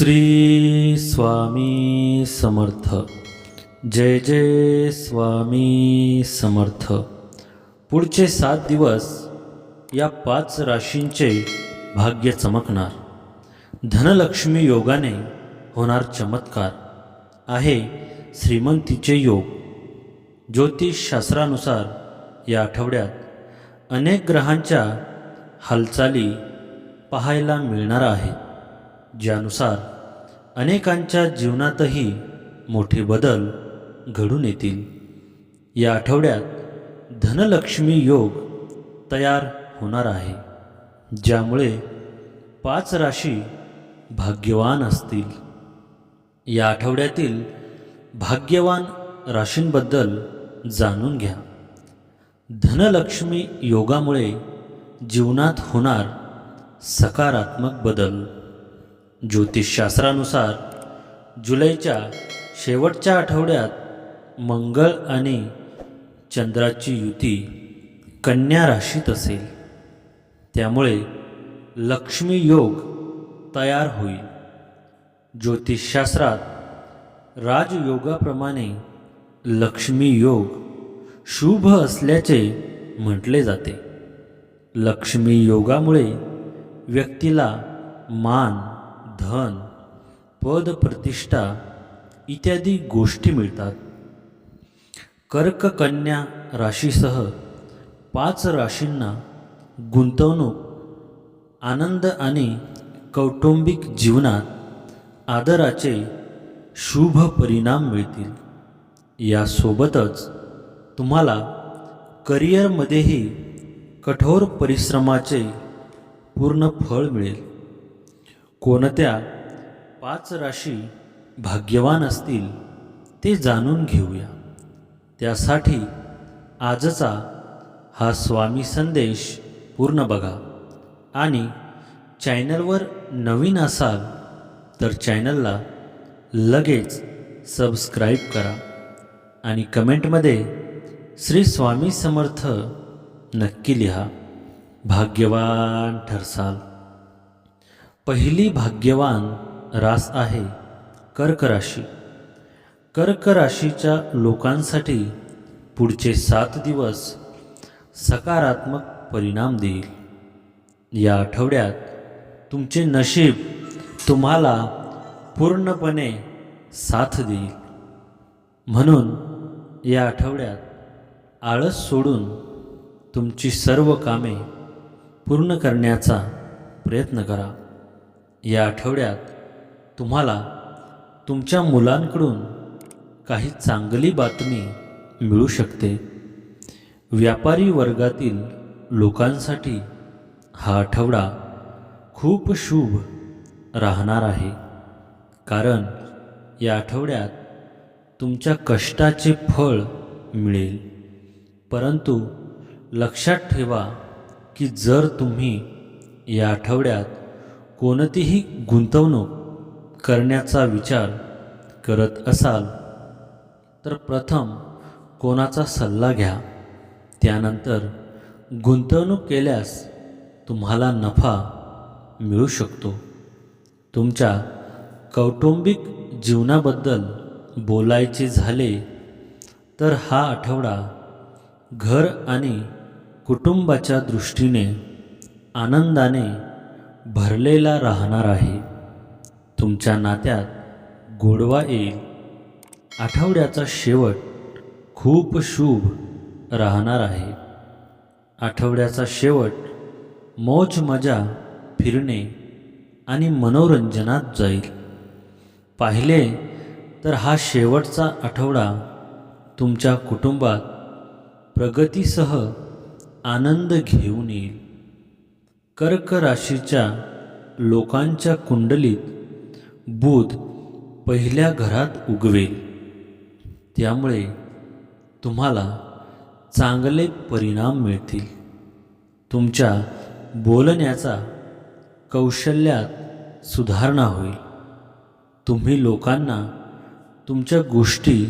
श्री स्वामी समर्थ. जय जय स्वामी समर्थ. पुढचे सात दिवस या पाच राशींचे भाग्य चमकणार. धनलक्ष्मी योगाने होणार चमत्कार. आहे श्रीमंतीचे योग. ज्योतिषशास्त्रानुसार या आठवड्यात अनेक ग्रहांच्या हालचाली पाहायला मिळणार आहेत. ज्यानुसार अनेकांच्या जीवनातही मोठे बदल घडून येतील. या आठवड्यात धनलक्ष्मी योग तयार होणार आहे ज्यामुळे पाच राशी भाग्यवान असतील. या आठवड्यातील भाग्यवान राशींबद्दल जाणून घ्या. धनलक्ष्मी योगामुळे जीवनात होणार सकारात्मक बदल. ज्योतिषशास्त्रानुसार जुलैच्या शेवटच्या आठवड्यात मंगळ आणि चंद्राची युती कन्या राशीत असेल. त्यामुळे लक्ष्मी योग तयार होईल. ज्योतिषशास्त्रात राजयोगाप्रमाणे लक्ष्मी योग शुभ असल्याचे म्हटले जाते. लक्ष्मी योगामुळे व्यक्तीला मान धन पद प्रतिष्ठा इत्यादी गोष्टी मिळतात. कर्ककन्या राशीसह पाच राशींना गुंतवणूक आनंद आणि कौटुंबिक जीवनात आदराचे शुभ परिणाम मिळतील. यासोबतच तुम्हाला करिअरमध्येही कठोर परिश्रमाचे पूर्ण फळ मिळेल. कोणत्या पाच राशी भाग्यवान असतील ते जाणून घेऊया. त्यासाठी आजचा हा स्वामी संदेश पूर्ण बघा. आणि चॅनलवर नवीन असाल तर चॅनलला लगेच सबस्क्राईब करा. आणि कमेंटमध्ये श्री स्वामी समर्थ नक्की लिहा. भाग्यवान ठरसाल. पहिली भाग्यवान रास आहे कर्क राशी. कर्क राशीच्या लोकांसाठी पुढचे सात दिवस सकारात्मक परिणाम देईल. या आठवड्यात तुमचे नशीब तुम्हाला पूर्णपणे साथ देईल. म्हणून या आठवड्यात आळस सोडून तुमची सर्व कामे पूर्ण करण्याचा प्रयत्न करा. या आठवड्यात तुम्हाला तुमच्या मुलांकडून काही चांगली बातमी मिळू शकते. व्यापारी वर्गातील लोकांसाठी हा आठवडा खूप शुभ राहणार आहे. कारण या आठवड्यात तुमच्या कष्टाचे फळ मिळेल. परंतु लक्षात ठेवा की जर तुम्ही या आठवड्यात कोणतीही गुंतवणूक करण्याचा विचार करत असाल तर प्रथम कोणाचा सल्ला घ्या. त्यानंतर गुंतवणूक केल्यास तुम्हाला नफा मिळू शकतो. तुमच्या कौटुंबिक जीवनाबद्दल बोलायचे झाले तर हा आठवडा घर आणि कुटुंबाच्या दृष्टीने आनंदाने भरलेला राहणार आहे. तुमच्या नात्यात गोडवा येईल. आठवड्याचा शेवट खूप शुभ राहणार आहे. आठवड्याचा शेवट मौज मजा फिरणे आणि मनोरंजनात जाईल. पाहिले तर हा शेवटचा आठवडा तुमच्या कुटुंबात प्रगतीसह आनंद घेऊन येईल. कर्क राशीच्या लोकांच्या कुंडलीत बुध पहिल्या घरात उगवेल. त्यामुळे तुम्हाला चांगले परिणाम मिळतील. तुमच्या बोलण्याचा कौशल्यात सुधारणा होईल. तुम्ही लोकांना तुमच्या गोष्टी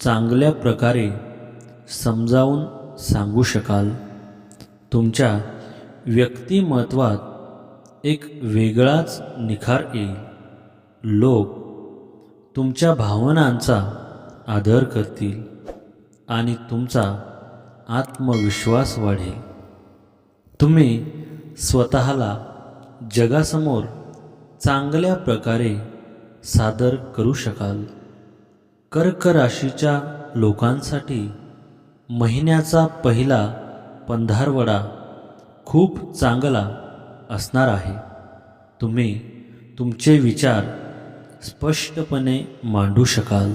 चांगल्या प्रकारे समजावून सांगू शकाल. तुमच्या व्यक्तिमत्वात एक वेगळाच निखार येईल. लोक तुमच्या भावनांचा आदर करतील आणि तुमचा आत्मविश्वास वाढेल. तुम्ही स्वतःला जगासमोर चांगल्या प्रकारे सादर करू शकाल. कर्क राशीच्या लोकांसाठी महिन्याचा पहिला पंधारवडा खूप चांगला असणार आहे. तुम्ही तुमचे विचार स्पष्टपणे मांडू शकाल.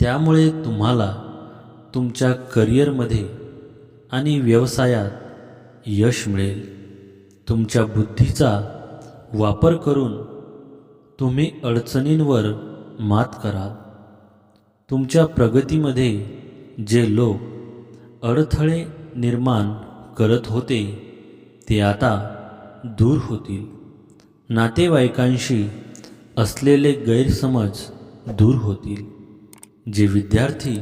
त्यामुळे तुम्हाला तुमच्या करिअरमध्ये आणि व्यवसायात यश मिळेल. तुमच्या बुद्धीचा वापर करून तुम्ही अडचणींवर मात कराल. तुमच्या प्रगतीमध्ये जे लोक अडथळे निर्माण करत होते ते आता दूर होतील. नातेवाईकांशी असलेले गैरसमज दूर होतील. जे विद्यार्थी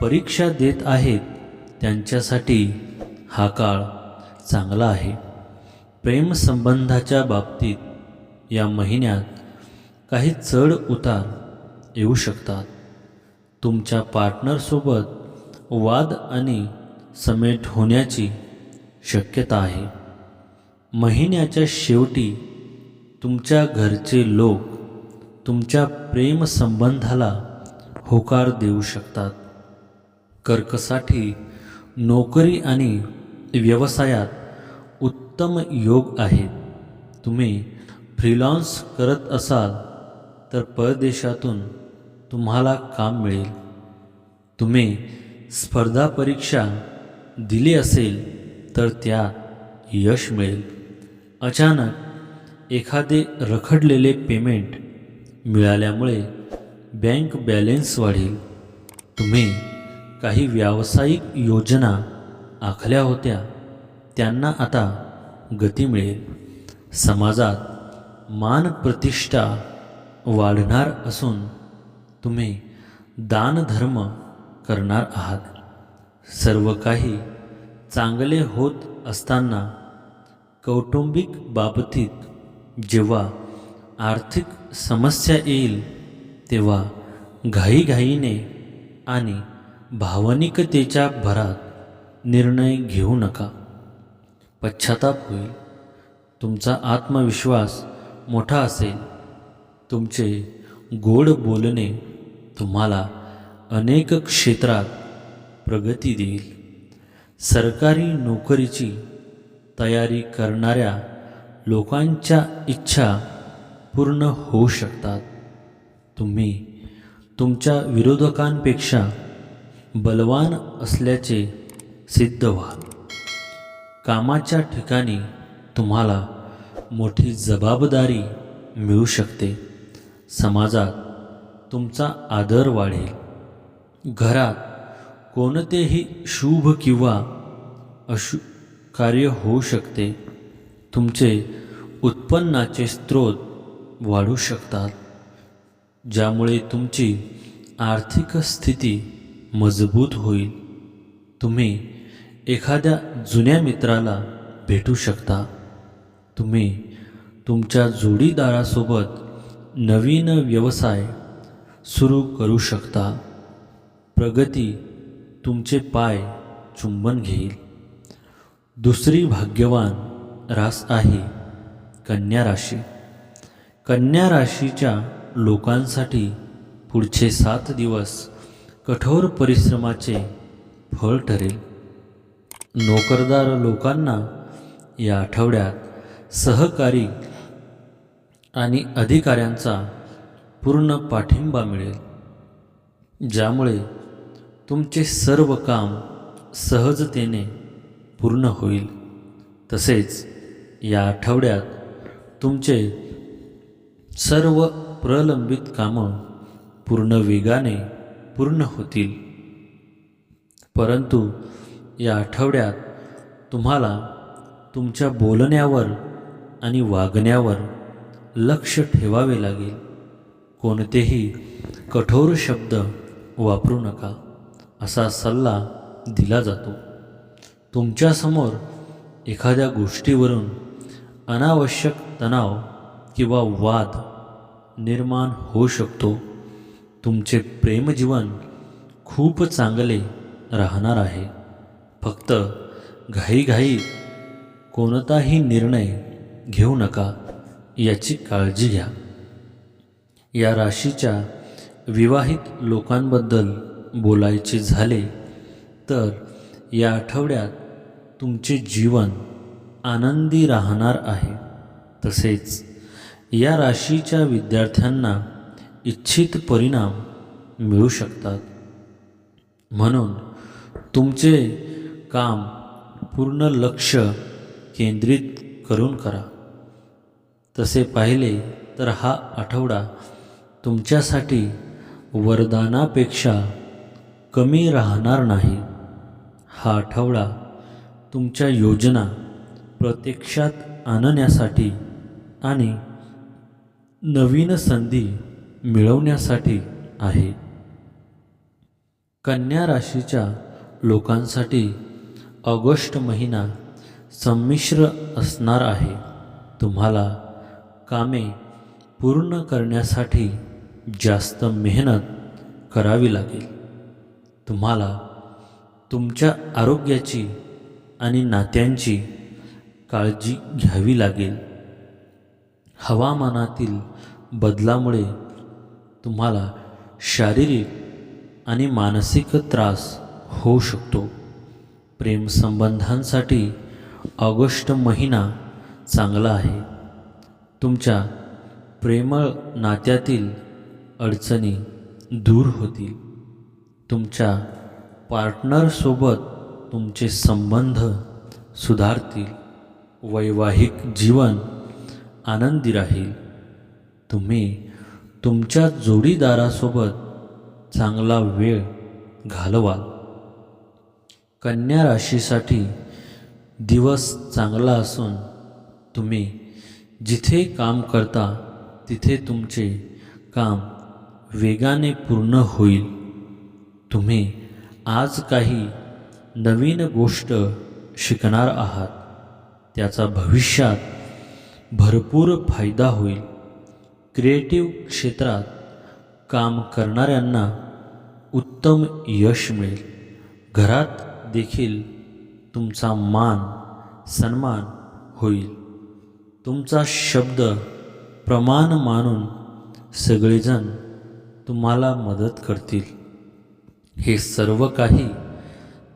परीक्षा देत आहेत त्यांच्यासाठी हा काळ चांगला आहे. प्रेमसंबंधाच्या बाबतीत या महिन्यात काही चढ उतार येऊ शकतात. तुमच्या पार्टनरसोबत वाद आणि समेट होण्याची शक्यता आहे. महिन्याच्या शेवटी तुमच्या घरचे लोक तुमच्या प्रेमसंबंधाला होकार देऊ शकतात. कर्कसाठी नोकरी आणि व्यवसायात उत्तम योग आहेत तुम्ही फ्रीलान्स करत असाल तर परदेशातून तुम्हाला काम मिळेल. तुम्ही स्पर्धा परीक्षा दिली असेल तर त्या यश मिळेल. अचानक एखादे रखडलेले पेमेंट मिळाल्यामुळे बँक बॅलेन्स वाढेल. तुम्ही काही व्यावसायिक योजना आखल्या होत्या. त्यांना आता गती मिळेल. समाजात मान प्रतिष्ठा वाढणार असून तुम्ही दानधर्म करणार आहात. सर्व काही चांगले होत असताना कौटुंबिक बाबतीत जेव्हा आर्थिक समस्या येईल तेव्हा घाईघाईने आणि भावनिकतेच्या भरात निर्णय घेऊ नका. पश्चाताप होईल. तुमचा आत्मविश्वास मोठा असेल. तुमचे गोड बोलणे तुम्हाला अनेक क्षेत्रात प्रगती देईल. सरकारी नोकरीची तयारी करणाऱ्या लोकांच्या इच्छा पूर्ण होऊ शकतात. तुम्ही तुमच्या विरोधकांपेक्षा बलवान असल्याचे सिद्ध व्हाल. कामाच्या ठिकाणी तुम्हाला मोठी जबाबदारी मिळू शकते. समाजात तुमचा आदर वाढेल. घरात कोणतेही शुभ किंवा अशु कार्य होऊ शकते. तुमचे उत्पन्नाचे स्रोत वाढू शकतात ज्यामुळे तुमची आर्थिक स्थिती मजबूत होईल. तुम्ही एखाद्या जुन्या मित्राला भेटू शकता. तुम्ही तुमच्या जोडीदारासोबत नवीन व्यवसाय सुरू करू शकता. प्रगती तुमचे पाय चुंबन घेईल. दुसरी भाग्यवान रास आहे कन्या राशी. कन्या राशीच्या लोकांसाठी पुढचे सात दिवस कठोर परिश्रमाचे फळ ठरेल. नोकरदार लोकांना या आठवड्यात सहकारी आणि अधिकाऱ्यांचा पूर्ण पाठिंबा मिळेल. ज्यामुळे तुमचे सर्व काम सहजतेने पूर्ण होईल. तसेच या आठवड्यात तुमचे सर्व प्रलंबित कामं पूर्ण वेगाने पूर्ण होतील. परंतु या आठवड्यात तुम्हाला तुमच्या बोलण्यावर आणि वागण्यावर लक्ष ठेवावे लागेल. कोणतेही कठोर शब्द वापरू नका. असा सल्ला दिला जातो. तुमच्यासमोर एखाद्या गोष्टीवरून अनावश्यक तणाव किंवा वाद निर्माण होऊ शकतो. तुमचे प्रेमजीवन खूप चांगले राहणार आहे. फक्त घाईघाई कोणताही निर्णय घेऊ नका याची काळजी घ्या. या राशीच्या विवाहित लोकांबद्दल बोलायचे झाले तर या आठवड्यात तुमचे जीवन आनंदी राहणार आहे. तसेच या राशीच्या विद्यार्थ्यांना इच्छित परिणाम मिळू शकतात. म्हणून तुमचे काम पूर्ण लक्ष केंद्रित करून करा. तसे पाहिले तर हा आठवडा तुमच्यासाठी वरदानापेक्षा कमी राहणार नाही. हा आठवडा तुमच्या योजना प्रत्यक्षात आणण्यासाठी आणि नवीन संधी मिळवण्यासाठी आहे. कन्या राशीच्या लोकांसाठी ऑगस्ट महिना संमिश्र असणार आहे. तुम्हाला कामे पूर्ण करण्यासाठी जास्त मेहनत करावी लागेल. तुम्हाला तुमच्या आरोग्याची आणि नात्यांची काळजी घ्यावी लागेल. हवामानातील बदलामुळे तुम्हाला शारीरिक आणि मानसिक त्रास होऊ शकतो. प्रेमसंबंधांसाठी ऑगस्ट महिना चांगला आहे. तुमच्या प्रेमळ नात्यातील अडचणी दूर होतील. तुमच्या पार्टनरसोबत तुमचे संबंध सुधारतील वैवाहिक जीवन आनंदी राहील. तुम्ही तुमच्या जोडीदारासोबत चांगला वेळ घालवाल. कन्या राशीसाठी दिवस चांगला असून तुम्ही जिथे काम करता तिथे तुमचे काम वेगाने पूर्ण होईल. तुम्ही आज काही नवीन गोष्ट शिकणार आहात. त्याचा भविष्यात भरपूर फायदा होईल. क्रिएटिव्ह क्षेत्रात काम करणाऱ्यांना उत्तम यश मिळेल. घरात देखील तुमचा मान सन्मान होईल. तुमचा शब्द प्रमाण मानून सगळेजण तुम्हाला मदत करतील. हे सर्व काही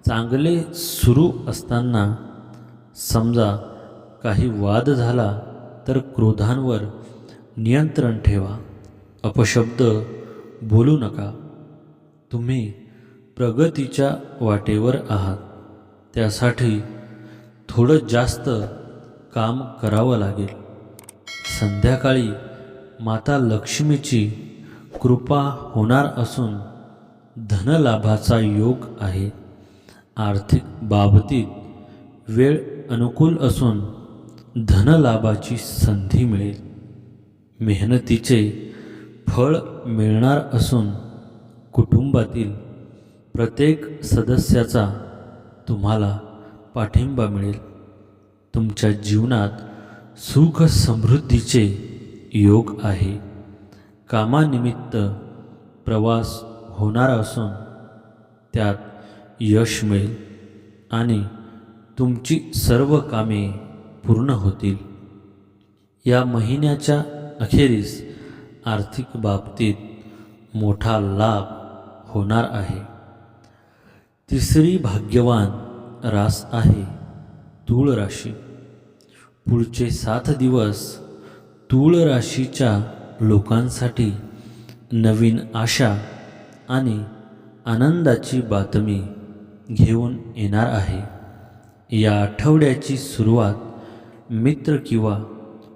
चांगले सुरू असताना समजा काही वाद झाला तर क्रोधांवर नियंत्रण ठेवा. अपशब्द बोलू नका. तुम्ही प्रगतीच्या वाटेवर आहात. त्यासाठी थोडं जास्त काम करावं लागेल. संध्याकाळी माता लक्ष्मीची कृपा होणार असून धनलाभाचा योग आहे. आर्थिक बाबतीत वेळ अनुकूल असून धनलाभाची संधी मिळेल. मेहनतीचे फळ मिळणार असून कुटुंबातील प्रत्येक सदस्याचा तुम्हाला पाठिंबा मिळेल. तुमच्या जीवनात सुख समृद्धीचे योग आहे. कामानिमित्त प्रवास होणार असून त्यात यश मिळेल आणि तुमची सर्व कामे पूर्ण होतील. या महिन्याच्या अखेरीस आर्थिक बाबतीत मोठा लाभ होणार आहे. तिसरी भाग्यवान रास आहे तूळ राशी. पुढचे सात दिवस तूळ राशीच्या लोकांसाठी नवीन आशा आणि आनंदाची बातमी घेऊन येणार आहे. या आठवड्याची सुरुवात मित्र किंवा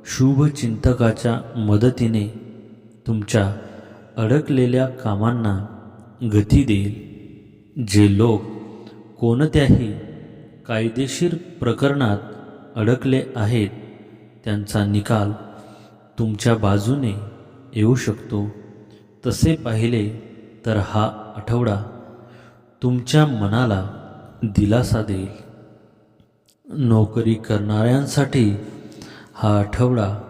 शुभचिंतकाच्या मदतीने तुमच्या अडकलेल्या कामांना गती देईल जे लोक कोणत्याही कायदेशीर प्रकरणात अडकले आहेत त्यांचा निकाल तुमच्या बाजूने येऊ शकतो. तसे पाहिले तर हा आठवडा तुमच्या मनाला दिलासा देईल. नोकरी करणाऱ्यांसाठी हा आठवडा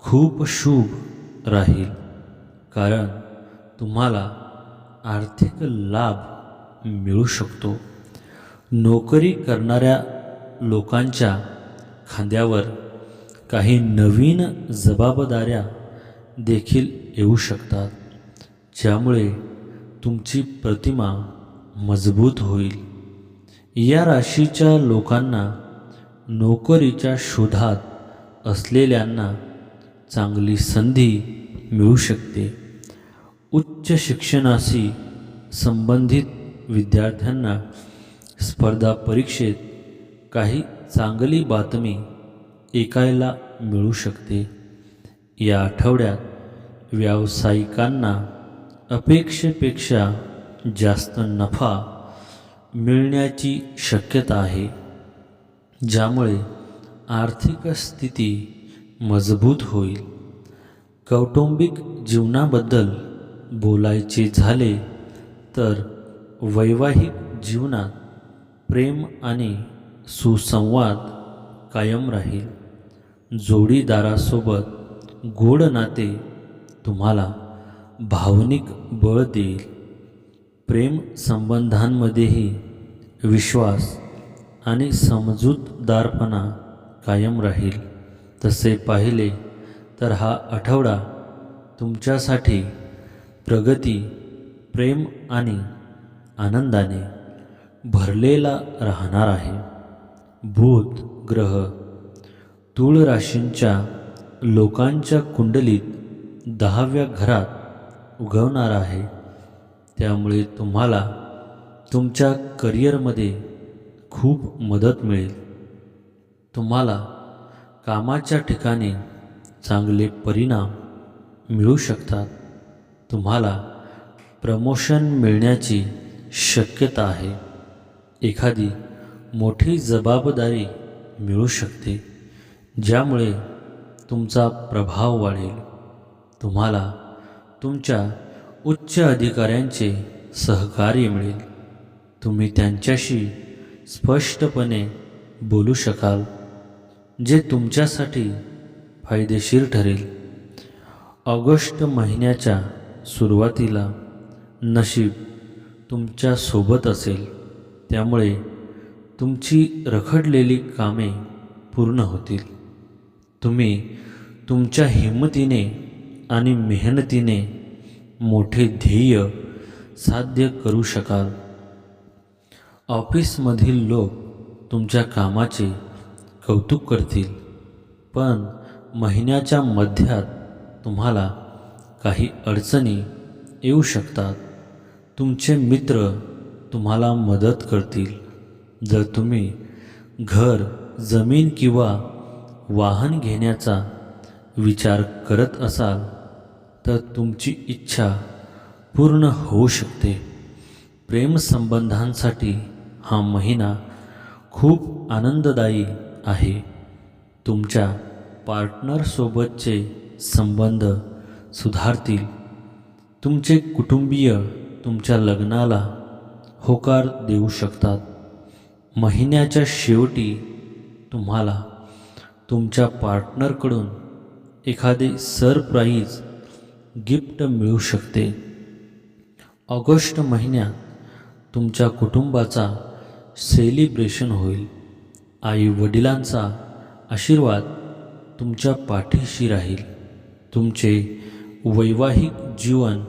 खूप शुभ राहील. कारण तुम्हाला आर्थिक लाभ मिळू शकतो. नोकरी करणाऱ्या लोकांच्या खांद्यावर काही नवीन जबाबदाऱ्या देखील येऊ शकतात. ज्यामुळे तुमची प्रतिमा मजबूत होईल. या राशीच्या लोकांना नोकरीच्या शोधात असलेल्यांना चांगली संधी मिळू शकते. उच्च शिक्षणाशी संबंधित विद्यार्थ्यांना स्पर्धा परीक्षेत काही चांगली बातमी ऐकायला मिळू शकते. या आठवड्यात व्यावसायिकांना अपेक्षेपेक्षा जास्त नफा मिळण्याची शक्यता आहे ज्यामुळे आर्थिक स्थिती मजबूत होईल. कौटुंबिक जीवनाबद्दल बोलायचे झाले तर वैवाहिक जीवनात प्रेम आणि सुसंवाद कायम राहील. जोडीदारासोबत गोड नाते तुम्हाला भावनिक बळ देईल. प्रेम संबंधांमध्येही विश्वास आणि समजूतदारपणा कायम राहील. तसे पाहिले तर हा आठवडा तुमच्यासाठी प्रगती प्रेम आणि आनंदाने भरलेला राहणार आहे. भूत ग्रह तूळ राशींच्या लोकांच्या कुंडलीत दहाव्या घरात उगवणार आहे. त्यामुळे तुम्हाला तुमच्या करिअरमध्ये खूप मदत मिळेल. तुम्हाला कामाच्या ठिकाणी चांगले परिणाम मिळू शकतात. तुम्हाला प्रमोशन मिळण्याची शक्यता आहे. एखादी मोठी जबाबदारी मिळू शकते ज्यामुळे तुमचा प्रभाव वाढेल. तुम्हाला तुमच्या उच्च अधिकाऱ्यांचे सहकार्य मिळेल. तुम्ही त्यांच्याशी स्पष्टपणे बोलू शकाल जे तुमच्यासाठी फायदेशीर ठरेल. ऑगस्ट महिन्याच्या सुरुवातीला नशीब तुमच्यासोबत असेल. त्यामुळे तुमची रखडलेली कामे पूर्ण होतील. तुम्ही तुमच्या हिंमतीने आणि मेहनतीने मोठे ध्येय साध्य करू शकाल. ऑफिसमधील लोक तुमच्या कामाचे कौतुक करतील पण महिन्याच्या मध्यात तुम्हाला काही अडचणी येऊ शकतात. तुमचे मित्र तुम्हाला मदत करतील. जर तुम्ही घर जमीन किंवा वाहन घेण्याचा विचार करत असाल तर तुमची इच्छा पूर्ण होऊ शकते. प्रेमसंबंधांसाठी हा महिना खूप आनंददायी आहे. तुमच्या पार्टनरसोबतचे संबंध सुधारतील. तुमचे कुटुंबीय तुमच्या लग्नाला होकार देऊ शकतात. महिन्याच्या शेवटी तुम्हाला तुमच्या पार्टनरकडून एखादे सरप्राईज गिफ्ट मिळू शकते. ऑगस्ट महिन्यात तुमच्या कुटुंबाचा सेलिब्रेशन होईल. आई वडिलांचा आशीर्वाद तुमच्या पाठीशी राहील. तुमचे वैवाहिक जीवन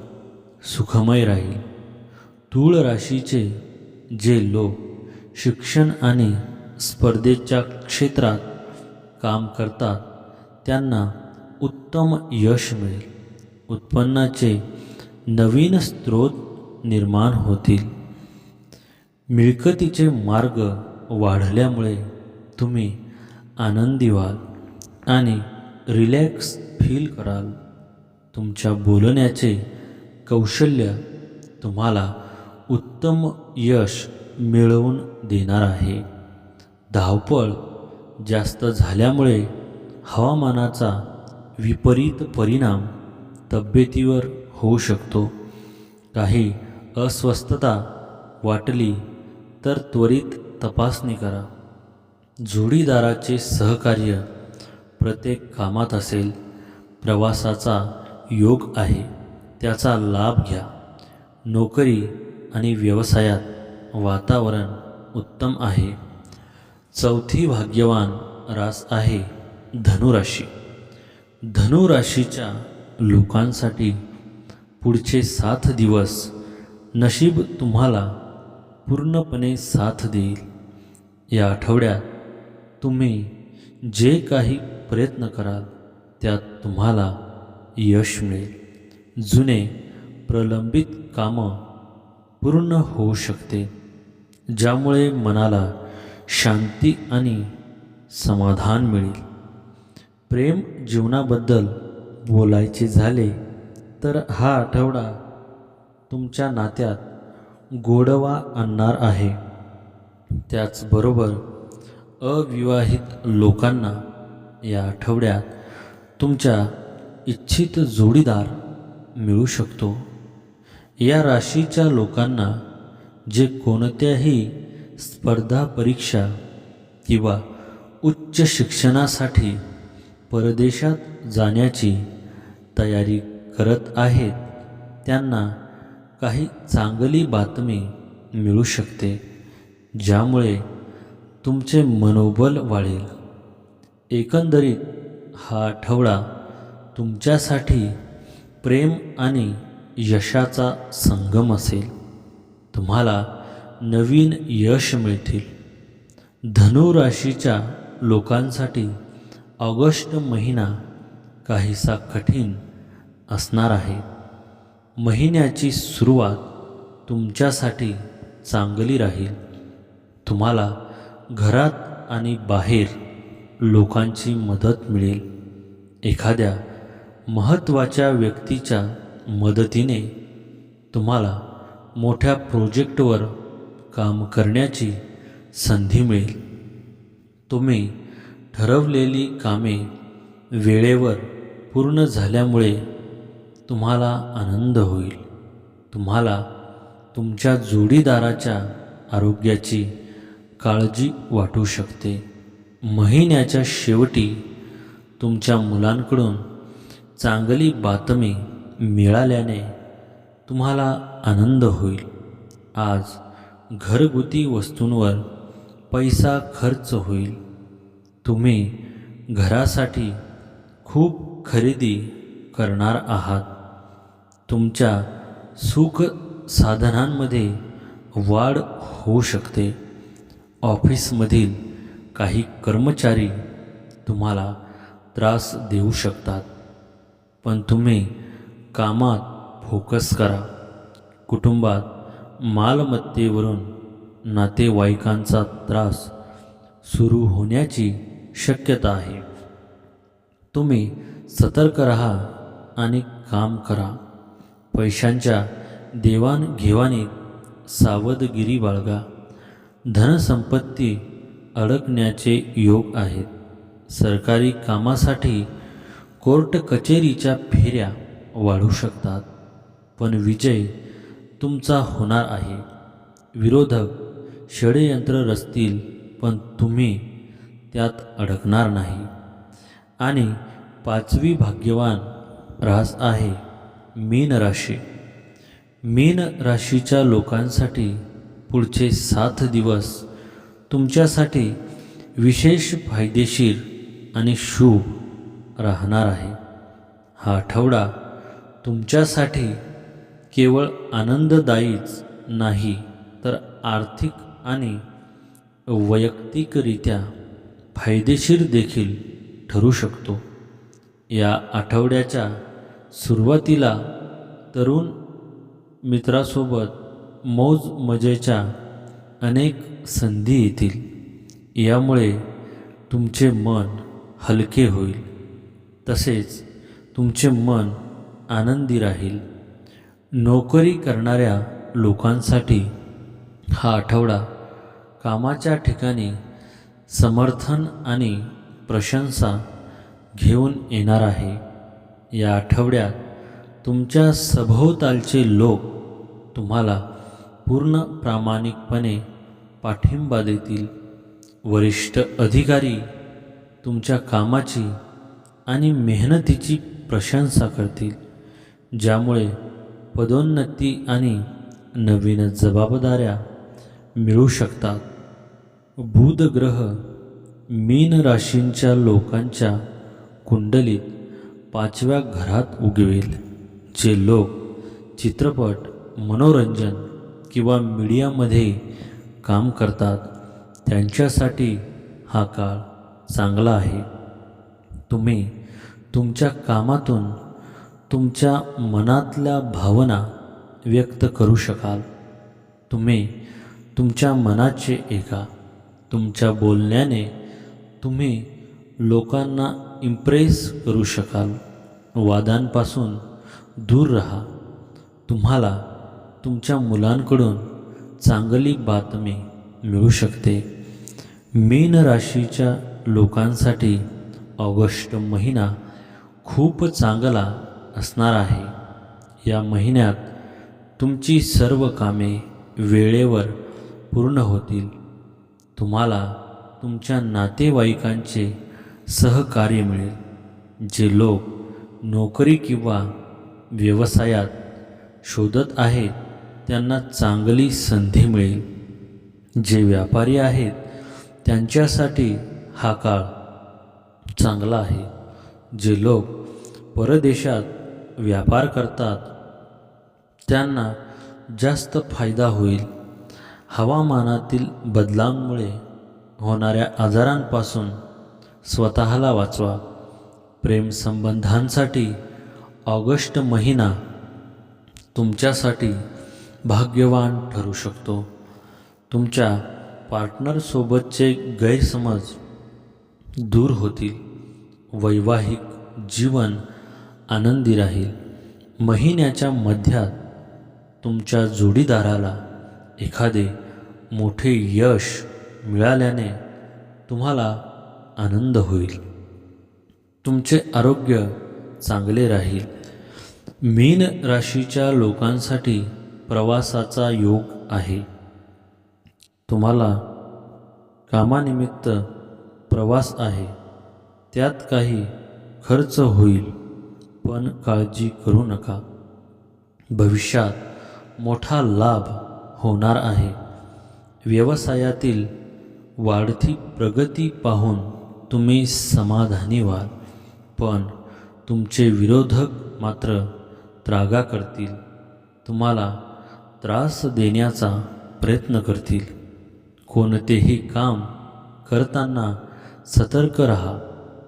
सुखमय राहील. तूळ राशीचे जे लोक शिक्षण आणि स्पर्धेच्या क्षेत्रात काम करतात त्यांना उत्तम यश मिळेल. उत्पन्नाचे नवीन स्रोत निर्माण होतील. मिळकतीचे मार्ग वाढल्यामुळे तुम्ही आनंदी व्हाल आणि रिलॅक्स फील कराल. तुमच्या बोलण्याचे कौशल्य तुम्हाला उत्तम यश मिळवून देणार आहे. धावपळ जास्त झाल्यामुळे हवामानाचा विपरीत परिणाम तब्येतीवर होऊ शकतो. काही अस्वस्थता वाटली तर त्वरित तपासणी करा. जोडीदाराचे सहकार्य प्रत्येक कामात असेल प्रवासाचा योग आहे त्याचा लाभ घ्या. नोकरी आणि व्यवसायात वातावरण उत्तम आहे. चौथी भाग्यवान रास आहे धनुराशी. धनुराशीच्या लोकांसाठी पुढचे सात दिवस नशीब तुम्हाला पूर्णपणे साथ देईल. या आठवड्यात तुम्ही जे काही प्रयत्न कराल त्यात तुम्हाला यश मिळेल. जुने प्रलंबित कामं पूर्ण होऊ शकते ज्यामुळे मनाला शांती आणि समाधान मिळेल. प्रेम जीवनाबद्दल बोलायचे झाले तर हा आठवडा तुमच्या नात्यात गोडवा आणणार आहे. त्याचबरोबर अविवाहित लोकांना या आठवड्यात तुमच्या इच्छित जोडीदार मिळू शकतो. या राशीच्या लोकांना जे कोणत्याही स्पर्धा परीक्षा किंवा उच्च शिक्षणासाठी परदेशात जाण्याची तयारी करत आहेत त्यांना काही चांगली बातमी मिळू शकते ज्यामुळे तुमचे मनोबल वाढेल. एकंदरीत हा आठवडा तुमच्यासाठी प्रेम आणि यशाचा संगम असेल. तुम्हाला नवीन यश मिळतील. धनुराशीच्या लोकांसाठी ऑगस्ट महिना काहीसा कठीण असणार आहे. महिन्याची सुरुवात तुमच्यासाठी चांगली राहील. तुम्हाला घरात आणि बाहेर लोकांची मदत मिळेल. एखाद्या महत्त्वाच्या व्यक्तीच्या मदतीने तुम्हाला मोठ्या प्रोजेक्टवर काम करण्याची संधी मिळेल. तुम्ही ठरवलेली कामे वेळेवर पूर्ण झाल्यामुळे तुम्हाला आनंद होईल. तुम्हाला तुमच्या जोडीदाराच्या आरोग्याची काळजी वाटू शकते. महिन्याच्या शेवटी तुमच्या मुलांकडून चांगली बातमी मिळाल्याने तुम्हाला आनंद होईल. आज घरगुती वस्तूंवर पैसा खर्च होईल. तुम्ही घरासाठी खूप खरेदी करणार आहात. तुमच्या सुख साधनांमध्ये वाढ होऊ शकते. ऑफिसमधील काही कर्मचारी तुम्हाला त्रास देऊ शकतात. पण तुम्ही कामात फोकस करा. कुटुंबात मालमत्तेवरून नातेवाईकांचा त्रास सुरू होण्याची शक्यता आहे. तुम्ही सतर्क राहा आणि काम करा. पैशांच्या देवाणघेवाणीत सावधगिरी बाळगा. धनसंपत्ती अडकण्याचे योग आहेत. सरकारी कामासाठी कोर्ट कचेरीच्या फेऱ्या वाढू शकतात पण विजय तुमचा होणार आहे. विरोधक षडयंत्र रचतील पण तुम्ही त्यात अडकणार नाही. आणि पाचवी भाग्यवान रास आहे मीन राशी. मीन राशीच्या लोकांसाठी पुढचे सात दिवस तुमच्यासाठी विशेष फायदेशीर आणि शुभ राहणार आहे. हा आठवडा तुमच्यासाठी केवळ आनंददायीच नाही तर आर्थिक आणि वैयक्तिकरित्या फायदेशीर देखील ठरू शकतो. या आठवड्याच्या सुरुवातीला तरुण मित्रासोबत मौज मजेच्या अनेक संधी येतील. यामुळे तुमचे मन हलके होईल. तसेच तुमचे मन आनंदी राहील. नोकरी करणाऱ्या लोकांसाठी हा आठवडा कामाच्या ठिकाणी समर्थन आणि प्रशंसा घेऊन येणार आहे. या आठवड्यात तुमच्या सभोवतालचे लोक तुम्हाला पूर्ण प्रामाणिकपणे पाठिंबा देतील. वरिष्ठ अधिकारी तुमच्या कामाची आणि मेहनतीची प्रशंसा करतील ज्यामुळे पदोन्नती आणि नवीन जबाबदाऱ्या मिळू शकतात. बुधग्रह मीन राशींच्या लोकांच्या कुंडली पाचव्या घरात उगवेल. जे लोक चित्रपट मनोरंजन किंवा मीडियामध्ये काम करतात त्यांच्यासाठी हा काळ चांगला आहे. तुम्ही तुमच्या कामातून तुमच्या मनातल्या भावना व्यक्त करू शकाल. तुम्ही तुमच्या मनाचे एका तुमच्या बोलण्याने तुम्ही लोकांना इम्प्रेस करू शकाल. वादांपासून दूर राहा. तुम्हाला तुमच्या मुलांकडून चांगली बातमी मिळू शकते. मीन राशीच्या लोकांसाठी ऑगस्ट महिना खूप चांगला असणार आहे. या महिन्यात तुमची सर्व कामे वेळेवर पूर्ण होतील. तुम्हाला तुमच्या नातेवाईकांचे सहकार्य मिळेल. जे लोक नोकरी किंवा व्यवसायात शोधत आहेत त्यांना चांगली संधी मिळेल. जे व्यापारी आहेत त्यांच्यासाठी हा काळ चांगला आहे. जे लोक परदेशात व्यापार करतात त्यांना जास्त फायदा होईल. हवामानातील बदलांमुळे होणाऱ्या आजारांपासून स्वतःला वाचवा. प्रेमसंबंधांसाठी ऑगस्ट महिना तुमच्यासाठी भाग्यवान ठरू शकतो. तुमच्या पार्टनरसोबतचे गैरसमज दूर होतील. वैवाहिक जीवन आनंदी राहील. महिन्याच्या मध्यात तुमच्या जोडीदाराला एखादे मोठे यश मिळाल्याने तुम्हाला आनंद होईल. तुमचे आरोग्य चांगले राहील. मीन राशीच्या लोकांसाठी प्रवासाचा योग आहे. तुम्हाला कामानिमित्त प्रवास आहे. त्यात काही खर्च होईल पण काळजी करू नका. भविष्यात मोठा लाभ होणार आहे. व्यवसायातील वाढती प्रगती पाहून तुम्ही समाधानी व्हाल. पण तुमचे विरोधक मात्र त्रागा करतील. तुम्हाला त्रास देण्याचा प्रयत्न करतील. कोणतेही काम करताना सतर्क राहा.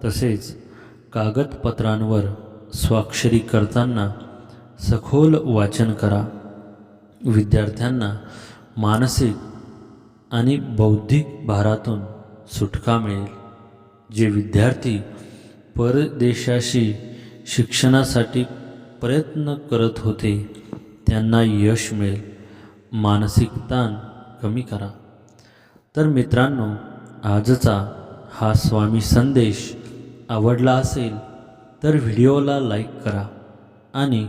तसेच कागदपत्रांवर स्वाक्षरी करताना सखोल वाचन करा. विद्यार्थ्यांना मानसिक आणि बौद्धिक भारातून सुटका मिळेल. जे विद्यार्थी परदेशाशी शिक्षणासाठी प्रयत्न करत होते त्यांना यश मिळेल. मानसिक ताण कमी करा. तर मित्रांनो आजचा हा स्वामी संदेश आवडला असेल तर व्हिडिओला लाईक करा आणि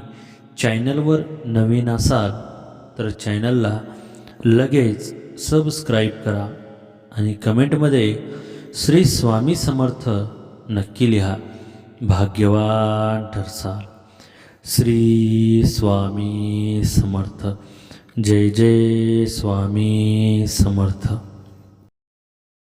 चॅनलवर नवीन असाल तर चॅनलला लगेच सबस्क्राईब करा आणि कमेंटमध्ये श्री स्वामी समर्थ नक्की लिहा. भाग्यवान ठरसाल श्री स्वामी समर्थ. जय जय स्वामी समर्थ.